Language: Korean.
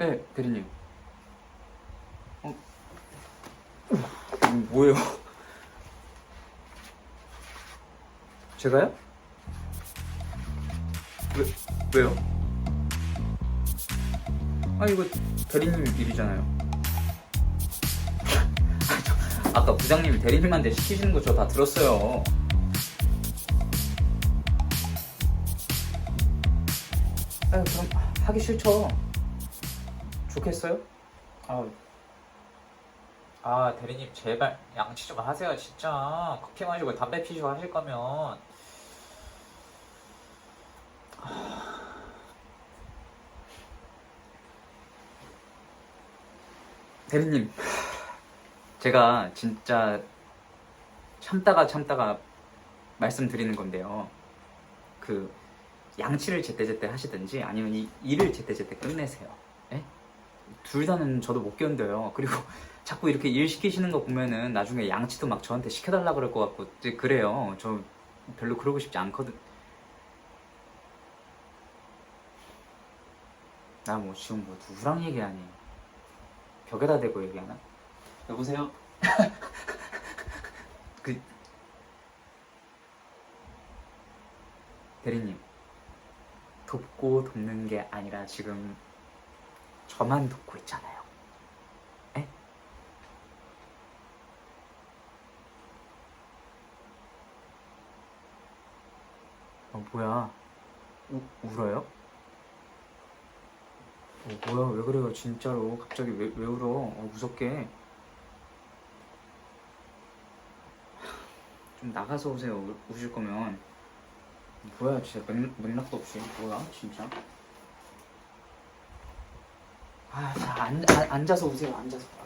네, 대리님. 어? 음, 뭐예요? 제가요? 왜, 왜요? 아, 이거 대리님 일이잖아요. 아까 부장님이 대리님한테 시키시는 거 저 다 들었어요. 아, 그럼 하기 싫죠. 좋겠어요? 아, 아 대리님 제발 양치 좀 하세요 진짜 커피 마시고 담배 피시고 하실 거면 대리님 제가 진짜 참다가 참다가 말씀드리는 건데요 그 양치를 제때제때 하시든지 아니면 이 일을 제때제때 끝내세요 예? 둘 다는 저도 못 견뎌요. 그리고 자꾸 이렇게 일 시키시는 거 보면은 나중에 양치도 막 저한테 시켜달라 그럴 것 같고 이제 그래요. 저 별로 그러고 싶지 않거든. 나 뭐 지금 뭐 누구랑 얘기하니? 벽에다 대고 얘기하나? 여보세요? 그 대리님 돕고 돕는 게 아니라 지금 저만 돕고 있잖아요. 에? 어, 뭐야? 우, 울어요? 어, 뭐야? 왜 그래요? 진짜로. 갑자기 왜, 왜 울어? 어, 무섭게. 좀 나가서 오세요. 우, 우실 거면. 뭐야, 진짜 맥, 맥락도 없이. 뭐야, 진짜. 아, 자, 앉, 아, 앉아서 오세요. 앉아서.